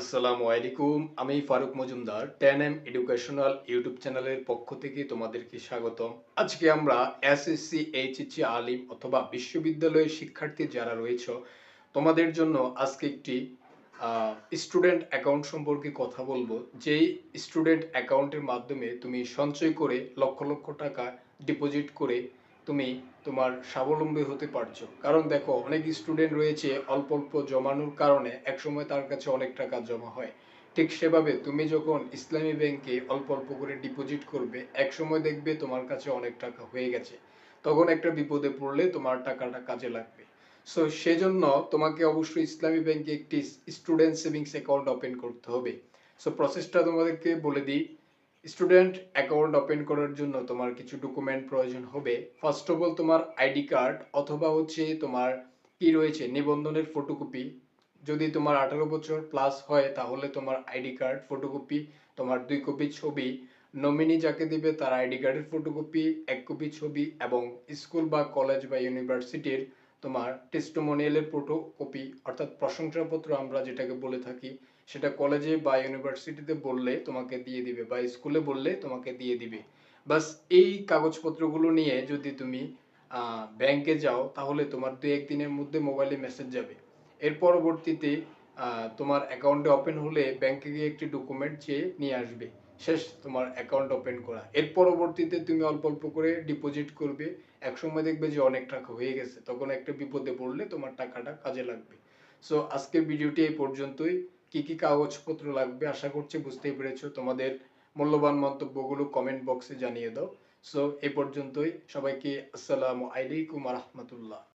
আসসালামু আলাইকুম, আমি Farooq Majumdar, ten M educational YouTube চ্যানেলের পক্ষ থেকে তোমাদেরকে স্বাগতম। আজকে আমরা এসএসসি এইচএসসি আলিম অথবা বিশ্ববিদ্যালয়ের শিক্ষার্থী যারা রয়েছে, তোমাদের জন্য আজকে একটি স্টুডেন্ট অ্যাকাউন্ট সম্পর্কে কথা বলব। যেই স্টুডেন্ট অ্যাকাউন্টের মাধ্যমে তুমি সঞ্চয় করে লক্ষ লক্ষ টাকা ডিপোজিট করে তুমি তোমার স্বাবলম্বী হতে পারছ। কারণ দেখো, অনেক স্টুডেন্ট রয়েছে অল্প অল্প জমানোর কারণে একসময় তার কাছে অনেক টাকা জমা হয়। ঠিক সেভাবে তুমি যখন ইসলামী ব্যাংকে অল্প অল্প করে ডিপোজিট করবে এক সময় দেখবে তোমার কাছে অনেক টাকা হয়ে গেছে। তখন একটা বিপদে পড়লে তোমার টাকাটা কাজে লাগবে। সো সেজন্য তোমাকে অবশ্যই ইসলামী ব্যাংকে একটি স্টুডেন্ট সেভিংস অ্যাকাউন্ট ওপেন করতে হবে। সো প্রসেসটা তোমাদেরকে বলে দিই। স্টুডেন্ট অ্যাকাউন্ট ওপেন করার জন্য তোমার কিছু ডকুমেন্ট প্রয়োজন হবে। ফার্স্ট অফ অল তোমার আইডি কার্ড অথবা হচ্ছে তোমার কি রয়েছে, নিবন্ধনের ফটোকপি যদি তোমার আঠারো বছর প্লাস হয়, তাহলে তোমার আইডি কার্ড ফটোকপি তোমার দুই কপি ছবি। নমিনি যাকে দিবে, তার আইডি কার্ডের ফটোকপি এক কপি ছবি এবং স্কুল বা কলেজ বা ইউনিভার্সিটির তোমার টেস্টোমোনিয়ালের ফটোকপি অর্থাৎ প্রশংসাপত্র আমরা যেটাকে বলে থাকি, সেটা কলেজে বা ইউনিভার্সিটিতে বললে তোমাকে দিয়ে দিবে বা স্কুলে বললে তোমাকে দিয়ে দিবে। বাস এই কাগজপত্রগুলো নিয়ে যদি তুমি ব্যাংকে যাও, তাহলে তোমার দু একদিনের মধ্যে মোবাইলে মেসেজ যাবে। এর পরবর্তীতে তোমার অ্যাকাউন্টে ওপেন হলে ব্যাংকে গিয়ে একটি ডকুমেন্ট চেয়ে নিয়ে আসবে। শেষ, তোমার অ্যাকাউন্ট ওপেন করা। এর পরবর্তীতে তুমি অল্প অল্প করে ডিপোজিট করবে। এক সময় দেখবে যে অনেক টাকা হয়ে গেছে। তখন একটা বিপদে পড়লে তোমার টাকাটা কাজে লাগবে। সো আজকের ভিডিওটি এই পর্যন্তই। কি কি কাগজপত্র লাগবে আশা করছি বুঝতেই পেরেছ। তোমাদের মূল্যবান মন্তব্যগুলো কমেন্ট বক্সে জানিয়ে দাও। সো এই পর্যন্তই। সবাইকে আসসালামু আলাইকুম রহমতুল্লাহ।